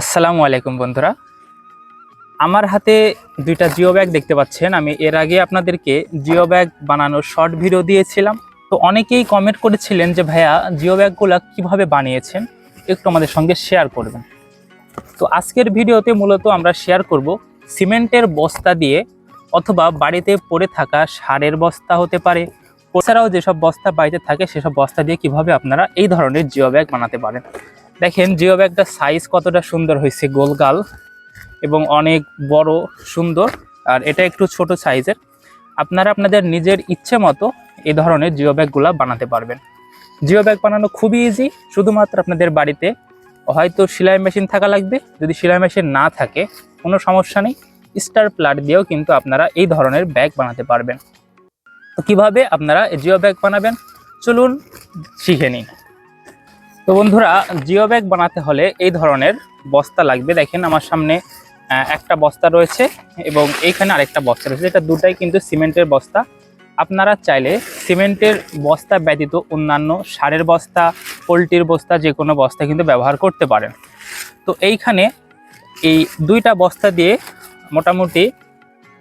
আসসালামু আলাইকুম বন্ধুরা। আমার হাতে দুইটা জিও ব্যাগ দেখতে পাচ্ছেন। আমি এর আগে আপনাদেরকে জিও ব্যাগ বানানোর শর্ট ভিডিও দিয়েছিলাম। তো অনেকেই কমেন্ট করেছিলেন যে, ভাইয়া, জিও ব্যাগগুলো কীভাবে বানিয়েছেন? একটু আমাদের সঙ্গে শেয়ার করবেন। তো আজকের ভিডিওতে মূলত আমরা শেয়ার করব সিমেন্টের বস্তা দিয়ে অথবা বাড়িতে পড়ে থাকা সারের বস্তা হতে পারে। এছাড়াও যেসব বস্তা বাড়িতে থাকে, সেসব বস্তা দিয়ে কীভাবে আপনারা এই ধরনের জিও ব্যাগ বানাতে পারেন। দেখেন জিও ব্যাগটার সাইজ কতটা সুন্দর হয়েছে গোলগাল এবং অনেক বড় সুন্দর। আর এটা একটু ছোট সাইজের আপনারা আপনাদের নিজের ইচ্ছে মতো এই ধরনের জিও ব্যাগগুলো বানাতে পারবেন। জিও ব্যাগ বানানো খুবই ইজি শুধুমাত্র আপনাদের বাড়িতে। হয়তো সেলাই মেশিন থাকা লাগবে, যদি সেলাই মেশিন না থাকে, কোনো সমস্যা নেই। স্টার প্লাট দিয়েও কিন্তু আপনারা এই ধরনের ব্যাগ বানাতে পারবেন। তো কীভাবে আপনারা জিও ব্যাগ বানাবেন? চলুন শিখে নিন তো বন্ধুরা, জিও ব্যাগ বানাতে হলে এই ধরনের বস্তা লাগবে। দেখেন আমার সামনে একটা বস্তা রয়েছে এবং এইখানে আরেকটা বস্তা রয়েছে। এটা দুটাই কিন্তু সিমেন্টের বস্তা। আপনারা চাইলে সিমেন্টের বস্তা ব্যতীত অন্যান্য সারের বস্তা, পোলট্রির বস্তা, যে কোনো বস্তা কিন্তু ব্যবহার করতে পারেন। তো এইখানে এই দুইটা বস্তা দিয়ে মোটামুটি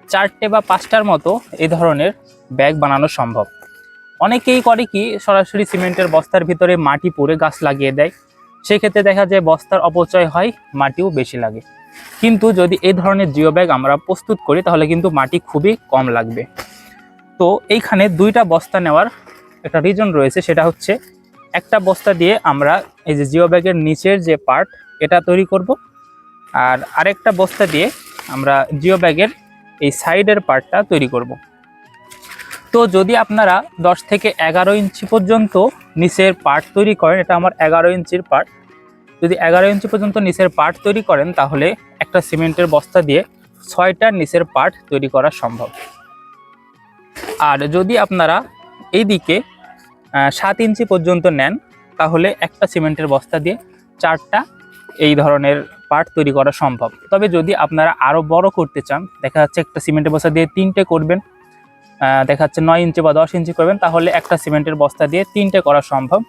চারটে বা পাঁচটার মতো এই ধরনের ব্যাগ বানানো সম্ভব। অনেকেই করে কি, সরাসরি সিমেন্টের বস্তার ভিতরে মাটি পুড়ে গাছ লাগিয়ে দেয়। সেক্ষেত্রে দেখা যায় বস্তার অপচয় হয়, মাটিও বেশি লাগে। কিন্তু যদি এই ধরনের জিও ব্যাগ আমরা প্রস্তুত করি, তাহলে কিন্তু মাটি খুবই কম লাগবে। তো এইখানে দুইটা বস্তা নেওয়ার একটা রিজন রয়েছে, সেটা হচ্ছে একটা বস্তা দিয়ে আমরা এই যে জিও ব্যাগের নিচের যে পার্ট এটা তৈরি করব। আর আরেকটা বস্তা দিয়ে আমরা জিও ব্যাগের এই সাইডের পার্টটা তৈরি করব। তো যদি আপনারা 10 থেকে এগারো ইঞ্চি পর্যন্ত নিচের পার্ট তৈরি করেন, এটা আমার এগারো ইঞ্চির পার্ট, যদি এগারো ইঞ্চি পর্যন্ত নিচের পার্ট তৈরি করেন, তাহলে একটা সিমেন্টের বস্তা দিয়ে ছয়টা নিচের পার্ট তৈরি করা সম্ভব। আর যদি আপনারা এইদিকে সাত ইঞ্চি পর্যন্ত নেন, তাহলে একটা সিমেন্টের বস্তা দিয়ে চারটা এই ধরনের পার্ট তৈরি করা সম্ভব। তবে যদি আপনারা আরও বড় করতে চান, দেখা যাচ্ছে একটা সিমেন্টের বস্তা দিয়ে তিনটে করবেন আহ, দেখা যাচ্ছে নয় ইঞ্চি বা দশ ইঞ্চি করবেন তাহলে একটা সিমেন্টের বস্তা দিয়ে তিনটে করা সম্ভব।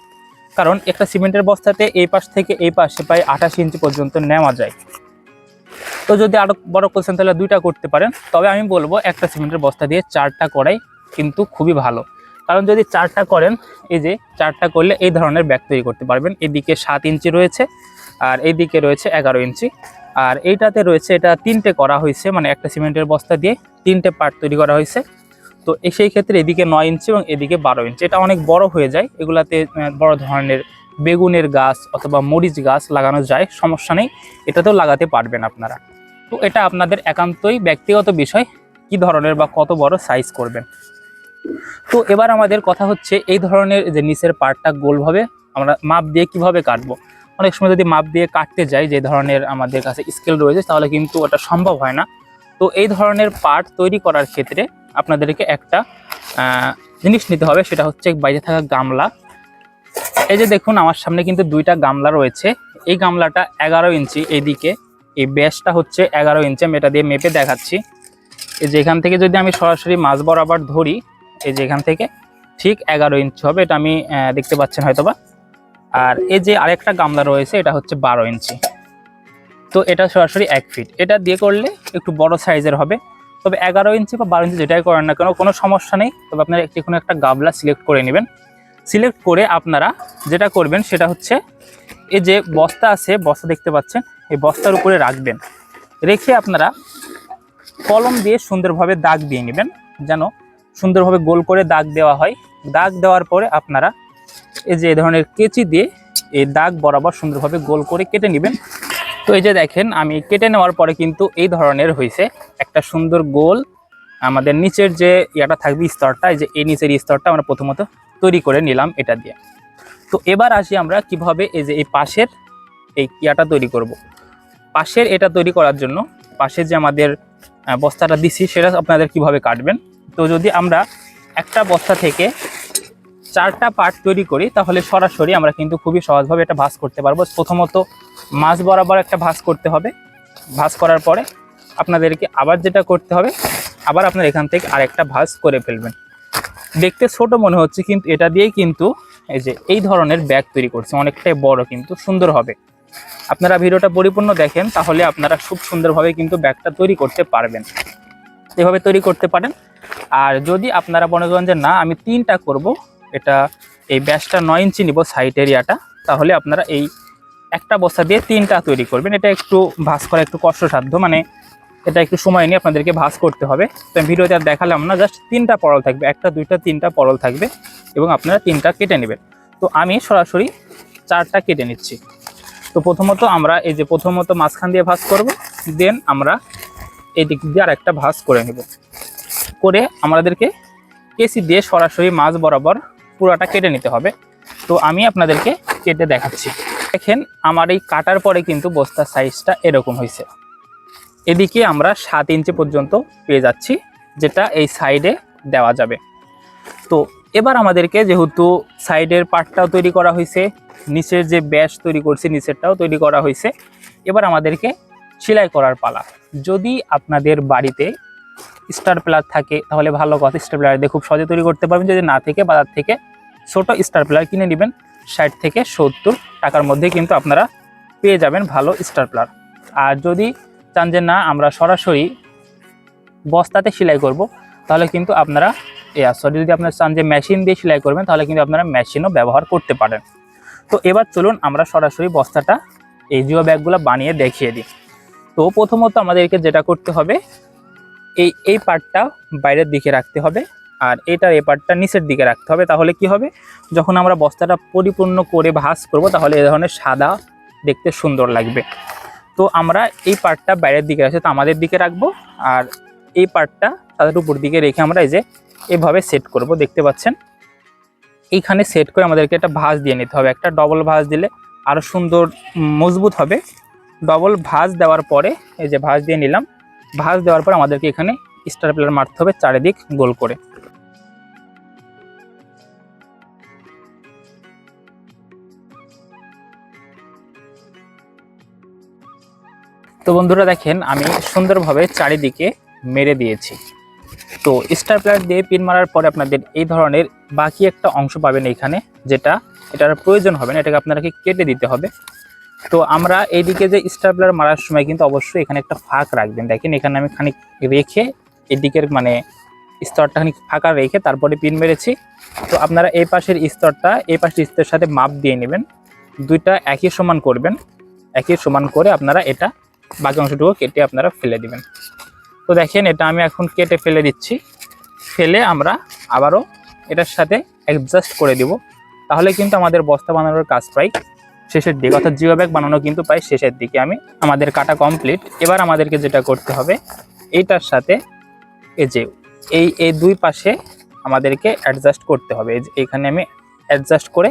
কারণ একটা সিমেন্টের বস্তাতে এই পাশ থেকে এই পাশে প্রায় আঠাশ ইঞ্চি পর্যন্ত নেওয়া যায়। তো যদি আরও বড় করছেন তাহলে দুইটা করতে পারেন। তবে আমি বলব একটা সিমেন্টের বস্তা দিয়ে চারটা করাই কিন্তু খুবই ভালো। কারণ যদি চারটা করেন এই যে চারটা করলে এই ধরনের ব্যাগ তৈরি করতে পারবেন। এদিকে সাত ইঞ্চি রয়েছে আর এইদিকে রয়েছে এগারো ইঞ্চি। আর এইটাতে রয়েছে এটা তিনটে করা হয়েছে মানে একটা সিমেন্টের বস্তা দিয়ে তিনটে পার্ট তৈরি করা হয়েছে। তো সেই ক্ষেত্রে এদিকে নয় ইঞ্চি এবং এদিকে বারো ইঞ্চি। এটা অনেক বড় হয়ে যায়। এগুলাতে বড় ধরনের বেগুনের গাছ অথবা মরিচ গাছ লাগানো যায়। সমস্যা নেই। এটাতেও লাগাতে পারবেন আপনারা। তো এটা আপনাদের একান্তই ব্যক্তিগত বিষয়। কি ধরনের বা কত বড় সাইজ করবেন? তো এবার আমাদের কথা হচ্ছে এই ধরনের যে নিচের পার্টটা গোলভাবে আমরা মাপ দিয়ে কীভাবে কাটবো? অনেক সময় যদি মাপ দিয়ে কাটতে যাই, যে ধরনের আমাদের কাছে স্কেল রয়েছে, তাহলে কিন্তু ওটা সম্ভব হয় না। তো এই ধরনের পার্ট তৈরি করার ক্ষেত্রে আপনাদেরকে একটা জিনিস নিতে হবে, সেটা হচ্ছে বাইরে থাকা গামলা। এই যে দেখুন, আমার সামনে কিন্তু দুইটা গামলা রয়েছে। এই গামলাটা এগারো ইঞ্চি এইদিকে এই ব্যাসটা হচ্ছে এগারো ইঞ্চি, আমি এটা দিয়ে মেপে দেখাচ্ছি। এই যে এখান থেকে যদি আমি সরাসরি মাছ বরাবর ধরি, এই যে এখান থেকে ঠিক এগারো ইঞ্চি হবে, এটা আমি দেখতে পাচ্ছেন হয়তোবা। আর এই যে আরেকটা গামলা রয়েছে, এটা হচ্ছে বারো ইঞ্চি। তো এটা সরাসরি এক ফিট এটা দিয়ে করলে একটু বড় সাইজের হবে। তবে এগারো ইঞ্চি বা বারো ইঞ্চি যেটাই করেন না কেন, কোনো সমস্যা নেই। তবে আপনারা একটি কোনো একটা গাবলা সিলেক্ট করে নেবেন। সিলেক্ট করে আপনারা যেটা করবেন সেটা হচ্ছে এই যে বস্তা আছে, বস্তা দেখতে পাচ্ছেন, এই বস্তার উপরে রাখবেন। রেখে আপনারা কলম দিয়ে সুন্দরভাবে দাগ দিয়ে নেবেন, যেন সুন্দরভাবে গোল করে দাগ দেওয়া হয়। দাগ দেওয়ার পরে আপনারা এই যে ধরনের কেচি দিয়ে এই দাগ বরাবর সুন্দরভাবে গোল করে কেটে নেবেন। তো এই যে দেখেন, আমি কেটে নেওয়ার পরে কিন্তু এই ধরনের হয়েছে। একটা সুন্দর গোল। আমাদের নিচের যে ইয়াটা থাকবে স্তরটা যে এই নিচের স্তরটা আমরা প্রথমত তৈরি করে নিলাম এটা দিয়ে। তো এবার আসি আমরা কীভাবে এই যে এই পাশের এই ইয়াটা তৈরি করব। পাশের এটা তৈরি করার জন্য, পাশে যে আমাদের বস্তাটা দিছি, সেটা আপনাদের কীভাবে কাটবেন? তো যদি আমরা একটা বস্তা থেকে চারটা পার্ট তৈরি করি, তাহলে সরাসরি আমরা কিন্তু খুবই সহজভাবে এটা ভাঁজ করতে পারব। প্রথমত মাছ বরাবর একটা ভাঁজ করতে হবে। ভাঁজ করার পরে আপনাদেরকে আবার যেটা করতে হবে, আবার আপনার এখান থেকে আরেকটা ভাঁজ করে ফেলবেন। দেখতে ছোট মনে হচ্ছে, কিন্তু এটা দিয়েই কিন্তু এই যে এই ধরনের ব্যাগ তৈরি করছে। অনেকটাই বড় কিন্তু সুন্দর হবে। আপনারা ভিডিওটা পরিপূর্ণ দেখেন, তাহলে আপনারা খুব সুন্দরভাবে কিন্তু ব্যাগটা তৈরি করতে পারবেন। এভাবে তৈরি করতে পারেন। আর যদি আপনারা মনে করেন যে না, আমি তিনটা করব এটা এই ব্যাসটা নয় ইঞ্চি নিব সাইড এরিয়াটা তাহলে আপনারা এই একটা বস্তা দিয়ে তিনটা তৈরি করবেন। এটা একটু ভাঁজ করা একটু কষ্টসাধ্য মানে এটা একটু সময় নিয়ে আপনাদেরকে ভাঁজ করতে হবে। তো ভিডিওতে আর দেখালাম না জাস্ট তিনটা পরল থাকবে, একটা, দুইটা, তিনটা পরল থাকবে এবং আপনারা তিনটা কেটে নেবেন। তো আমি সরাসরি চারটা কেটে নিচ্ছি। তো প্রথমত আমরা এই যে প্রথমত মাঝখান দিয়ে ভাঁজ করব, দেন আমরা এই দিক দিয়ে আর একটা ভাঁজ করে নেব। করে আমাদেরকে কেসি দিয়ে সরাসরি মাছ বরাবর পুরাটা কেটে নিতে হবে। তো আমি আপনাদেরকে কেটে দেখাচ্ছি। দেখেন, আমার এই কাটার পরে কিন্তু বস্তার সাইজটা এরকম হয়েছে। এদিকে আমরা সাত ইঞ্চি পর্যন্ত পেয়ে যাচ্ছি, যেটা এই সাইডে দেওয়া যাবে। তো এবার আমাদেরকে যেহেতু সাইডের পার্টটাও তৈরি করা হয়েছে, নিচের যে ব্যাস তৈরি করছি, নিচেরটাও তৈরি করা হয়েছে। এবার আমাদেরকে সেলাই করার পালা। যদি আপনাদের বাড়িতে স্টার প্লার থাকে, তাহলে ভালো কথা স্টার প্লার দিয়ে খুব সহজে তৈরি করতে পারবেন। যদি না থেকে, বাজার থেকে ছোট স্টার প্লার কিনে নেবেন, ষাট থেকে সত্তর টাকার মধ্যে কিন্তু আপনারা পেয়ে যাবেন ভালো স্টার প্লার আর যদি চান যে না, আমরা সরাসরি বস্তাতে সেলাই করব, তাহলে কিন্তু আপনারা, এ সরি, যদি আপনারা চান যে মেশিন দিয়ে সেলাই করবেন, তাহলে কিন্তু আপনারা মেশিনও ব্যবহার করতে পারেন। তো এবার চলুন আমরা সরাসরি বস্তাটা, এই জিও ব্যাগগুলো বানিয়ে দেখিয়ে দিই। তো প্রথমত আমাদেরকে যেটা করতে হবে, এই এই পার্টটা বাইরের দিকে রাখতে হবে। আর এটার এই পার্টটা নিচের দিকে রাখতে হবে। তাহলে কি হবে? যখন আমরা বস্তাটা পরিপূর্ণ করে ভাঁজ করব, তাহলে এ ধরনের সাদা দেখতে সুন্দর লাগবে। তো আমরা এই পার্টটা বাইরের দিকে আছে, তো আমাদের দিকে রাখব। আর এই পার্টটা তাদের উপর দিকে রেখে আমরা এই যে এভাবে সেট করব, দেখতে পাচ্ছেন? এইখানে সেট করে আমাদেরকে একটা ভাঁজ দিয়ে নিতে হবে। একটা ডবল ভাঁজ দিলে আরও সুন্দর মজবুত হবে। ডবল ভাঁজ দেওয়ার পরে এই যে ভাঁজ দিয়ে নিলাম। ভাঁজ দেওয়ার পর আমাদেরকে এখানে স্টার প্লেয়ার মারতে হবে চারিদিক গোল করে। তো বন্ধুরা দেখেন, আমি সুন্দরভাবে চারিদিকে মেরে দিয়েছি। তো স্টার প্লেয়ার দিয়ে পিন মারার পরে আপনাদের এই ধরনের বাকি একটা অংশ পাবেন এখানে, যেটা এটার প্রয়োজন হবে না, এটাকে আপনাকে কেটে দিতে হবে। তো আমরা এইদিকে যে স্টার প্লেয়ার মারার সময় কিন্তু অবশ্যই এখানে একটা ফাঁক রাখবেন। দেখেন, এখানে আমি খানিক রেখে এদিকের মানে স্তরটা খানিক ফাঁকা রেখে তারপরে পিন মেরেছি। তো আপনারা এই পাশের স্তরটা, এই পাশের স্তরের সাথে মাপ দিয়ে নেবেন। দুইটা একই সমান করবেন। একই সমান করে আপনারা এটা বাকি অংশটুকু কেটে আপনারা ফেলে দিবেন। তো দেখেন, এটা আমি এখন কেটে ফেলে দিচ্ছি। ফেলে আমরা আবারও এটার সাথে অ্যাডজাস্ট করে দিব। তাহলে কিন্তু আমাদের বস্তা বানানোর কাজ প্রায় শেষের দিকে, অর্থাৎ জিও ব্যাগ বানানো কিন্তু প্রায় শেষের দিকে। আমি, আমাদের কাটা কমপ্লিট এবার আমাদেরকে যেটা করতে হবে এইটার সাথে এই যে, এই এই দুই পাশে আমাদেরকে অ্যাডজাস্ট করতে হবে। এখানে আমি অ্যাডজাস্ট করে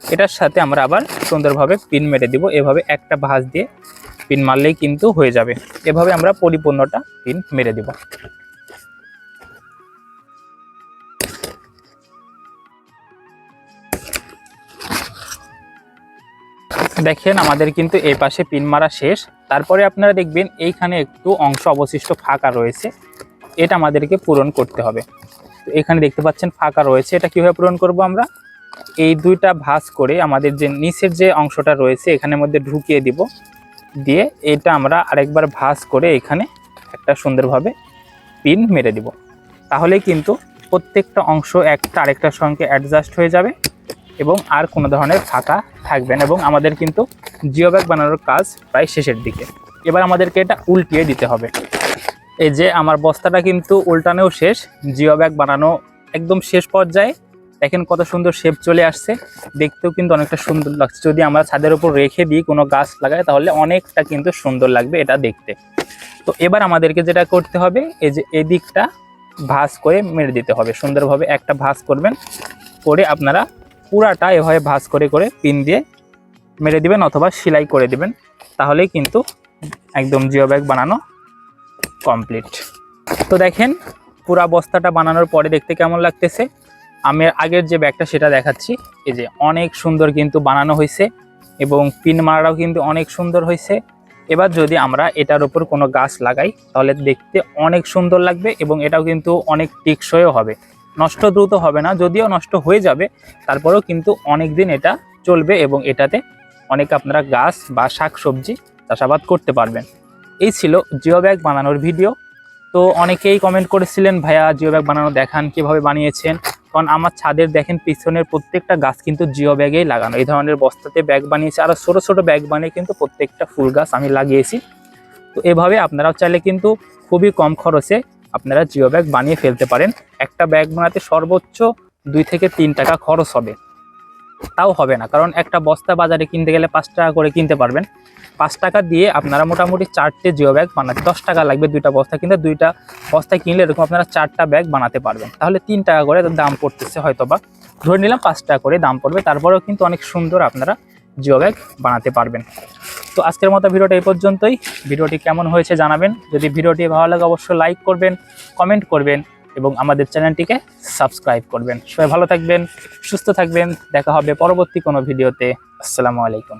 এটার সাথে আমরা আবার সুন্দরভাবে পিন মেরে দিব। এভাবে একটা ভাঁজ দিয়ে পিন মারলেই কিন্তু হয়ে যাবে। এভাবে আমরা পরিপূর্ণটা পিন মেরে দিব। দেখেন, আমাদের কিন্তু এই পাশে পিন মারা শেষ। তারপরে আপনারা দেখবেন এইখানে একটু অংশ অবশিষ্ট ফাঁকা রয়েছে। এটা আমাদেরকে পূরণ করতে হবে। এখানে দেখতে পাচ্ছেন ফাঁকা রয়েছে। এটা কীভাবে পূরণ করব আমরা? এই দুইটা ভাঁজ করে আমাদের যে নিচের যে অংশটা রয়েছে, এখানের মধ্যে ঢুকিয়ে দিব। দিয়ে এটা আমরা আরেকবার ভাঁজ করে এখানে একটা সুন্দরভাবে পিন মেরে দিব। তাহলে কিন্তু প্রত্যেকটা অংশ একটা আরেকটার সঙ্গে অ্যাডজাস্ট হয়ে যাবে এবং আর কোনো ধরনের ফাঁকা থাকবে না এবং আমাদের কিন্তু জিও ব্যাগ বানানোর কাজ প্রায় শেষের দিকে। এবার আমাদেরকে এটা উল্টিয়ে দিতে হবে। এই যে আমার বস্তাটা কিন্তু উল্টানেও শেষ জিও ব্যাগ বানানো একদম শেষ পর্যায়ে দেখেন কত সুন্দর শেপ চলে আসছে। দেখতেও কিন্তু অনেকটা সুন্দর লাগছে। যদি আমরা ছাদের উপর রেখে দিই কোনো গাছ লাগাই, তাহলে অনেকটা কিন্তু সুন্দর লাগবে এটা দেখতে। তো এবার আমাদেরকে যেটা করতে হবে, এই যে এদিকটা ভাঁজ করে মেরে দিতে হবে। সুন্দরভাবে একটা ভাঁজ করবেন, করে আপনারা পুরাটা এভাবে ভাঁজ করে করে পিন দিয়ে মেরে দিবেন অথবা সেলাই করে দিবেন। তাহলেই কিন্তু একদম জিও ব্যাগ বানানো কমপ্লিট। তো দেখেন পুরা বস্তাটা বানানোর পরে দেখতে কেমন লাগতেছে? আমি আগের যে ব্যাগটা সেটা দেখাচ্ছি। এই যে অনেক সুন্দর কিন্তু বানানো হয়েছে এবং পিন মারাটাও কিন্তু অনেক সুন্দর হয়েছে এবার যদি আমরা এটার উপর কোনো গাছ লাগাই, তাহলে দেখতে অনেক সুন্দর লাগবে এবং এটাও কিন্তু অনেক টেকসইও হবে। নষ্ট দ্রুত হবে না, যদিও নষ্ট হয়ে যাবে, তারপরেও কিন্তু অনেক দিন এটা চলবে এবং এটাতে অনেক আপনারা গাছ বা শাক সবজি চাষাবাদ করতে পারবেন। এই ছিল জিও ব্যাগ বানানোর ভিডিও। তো অনেকেই কমেন্ট করেছিলেন, ভাইয়া জিও ব্যাগ বানানো দেখান কীভাবে বানিয়েছেন? কারণ আমার ছাদের দেখেন পিছনের প্রত্যেকটা গাছ কিন্তু জিও ব্যাগেই লাগানো। এই ধরনের বস্তাতে ব্যাগ বানিয়েছি আরও ছোটো ছোটো ব্যাগ বানিয়ে কিন্তু প্রত্যেকটা ফুল গাছ আমি লাগিয়েছি। তো এভাবে আপনারাও চাইলে কিন্তু খুবই কম খরচে আপনারা জিও ব্যাগ বানিয়ে ফেলতে পারেন। একটা ব্যাগ বানাতে সর্বোচ্চ দুই থেকে তিন টাকা খরচ হবে। তাও হবে না। কারণ একটা বস্তা বাজারে কিনতে গেলে পাঁচ টাকা করে কিনতে পারবেন। পাঁচ টাকা দিয়ে আপনারা মোটামুটি চারটে জিও ব্যাগ বানাতে দশ টাকা লাগবে দুইটা বস্তা কিনতে। দুইটা বস্তা কিনলে এরকম আপনারা চারটা ব্যাগ বানাতে পারবেন। তাহলে তিন টাকা করে দাম পড়তেছে হয়তো বা ধরে নিলাম পাঁচ টাকা করে দাম পড়বে। তারপরেও কিন্তু অনেক সুন্দর আপনারা জিও ব্যাগ বানাতে পারবেন। তো আজকের মতো ভিডিওটা এই পর্যন্তই। ভিডিওটি কেমন হয়েছে জানাবেন। যদি ভিডিওটি ভালো লাগে অবশ্যই লাইক করবেন কমেন্ট করবেন। এবং আমাদের চ্যানেলটিকে সাবস্ক্রাইব করবেন। সবাই ভালো থাকবেন, সুস্থ থাকবেন। দেখা হবে পরবর্তী কোনো ভিডিওতে। আসসালামু আলাইকুম।